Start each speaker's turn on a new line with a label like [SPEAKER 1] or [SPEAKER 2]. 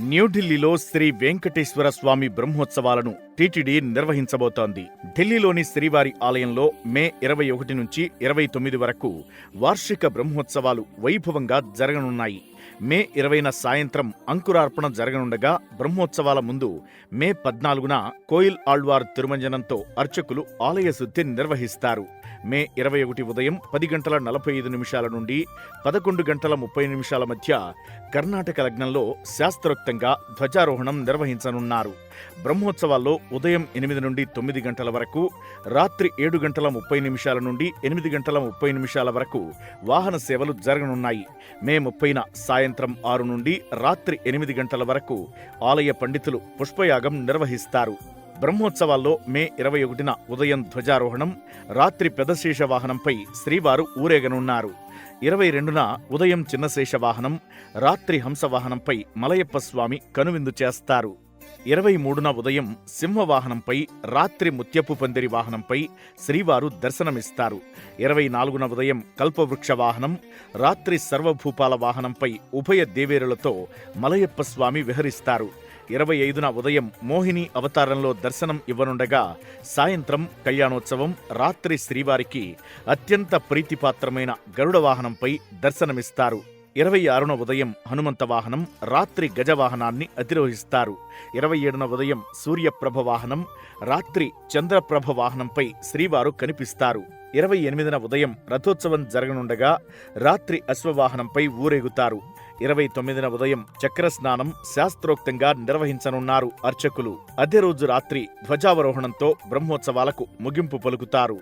[SPEAKER 1] న్యూఢిల్లీలో శ్రీ వెంకటేశ్వర స్వామి బ్రహ్మోత్సవాలను టీటీడీ నిర్వహించబోతోంది. ఢిల్లీలోని శ్రీవారి ఆలయంలో మే ఇరవై ఒకటి నుంచి ఇరవై తొమ్మిది వరకు వార్షిక బ్రహ్మోత్సవాలు వైభవంగా జరగనున్నాయి. మే ఇరవైన సాయంత్రం అంకురార్పణ జరగనుండగా బ్రహ్మోత్సవాల ముందు మే పద్నాలుగున కోయిల్ ఆళ్వార్ తిరుమంజనంతో అర్చకులు ఆలయ శుద్ధి నిర్వహిస్తారు. మే ఇరవై ఒకటి ఉదయం పది గంటల నలభై ఐదు నిమిషాల నుండి పదకొండు గంటల ముప్పై నిమిషాల మధ్య కర్ణాటక లగ్నంలో శాస్త్రోక్తంగా ధ్వజారోహణం నిర్వహించనున్నారు. బ్రహ్మోత్సవాల్లో ఉదయం ఎనిమిది నుండి తొమ్మిది గంటల వరకు రాత్రి ఏడు గంటల ముప్పై నిమిషాల నుండి ఎనిమిది గంటల ముప్పై నిమిషాల వరకు వాహన సేవలు జరగనున్నాయి. మే ముప్పైన సాయంత్రం ఆరు నుండి రాత్రి ఎనిమిది గంటల వరకు ఆలయ పండితులు పుష్పయాగం నిర్వహిస్తారు. బ్రహ్మోత్సవాల్లో మే ఇరవై ఒకటిన ఉదయం ధ్వజారోహణం రాత్రి పెదశేష వాహనంపై శ్రీవారు ఊరేగనున్నారు. ఇరవై రెండున ఉదయం చిన్నశేష వాహనం రాత్రి హంసవాహనంపై మలయప్ప స్వామి కనువిందు చేస్తారు. ఇరవై మూడున ఉదయం సింహవాహనంపై రాత్రి ముత్యపు పందిరి వాహనంపై శ్రీవారు దర్శనమిస్తారు. ఇరవై నాలుగున ఉదయం కల్పవృక్ష వాహనం రాత్రి సర్వభూపాల వాహనంపై ఉభయ దేవేరులతో మలయప్ప స్వామి విహరిస్తారు. ఇరవై ఐదున ఉదయం మోహిని అవతారంలో దర్శనం ఇవ్వనుండగా సాయంత్రం కళ్యాణోత్సవం రాత్రి శ్రీవారికి అత్యంత ప్రీతిపాత్రమైన గరుడ వాహనంపై దర్శనమిస్తారు. ఇరవై ఆరున ఉదయం హనుమంత వాహనం రాత్రి గజవాహనాన్ని అధిరోహిస్తారు. ఇరవై ఏడున ఉదయం సూర్యప్రభ వాహనం రాత్రి చంద్రప్రభ వాహనంపై శ్రీవారు కనిపిస్తారు. ఇరవై ఎనిమిదిన ఉదయం రథోత్సవం జరగనుండగా రాత్రి అశ్వవాహనంపై ఊరేగుతారు. ఇరవై తొమ్మిదిన ఉదయం చక్రస్నానం శాస్త్రోక్తంగా నిర్వహించనున్నారు అర్చకులు. అదే రోజు రాత్రి ధ్వజావరోహణంతో బ్రహ్మోత్సవాలకు ముగింపు పలుకుతారు.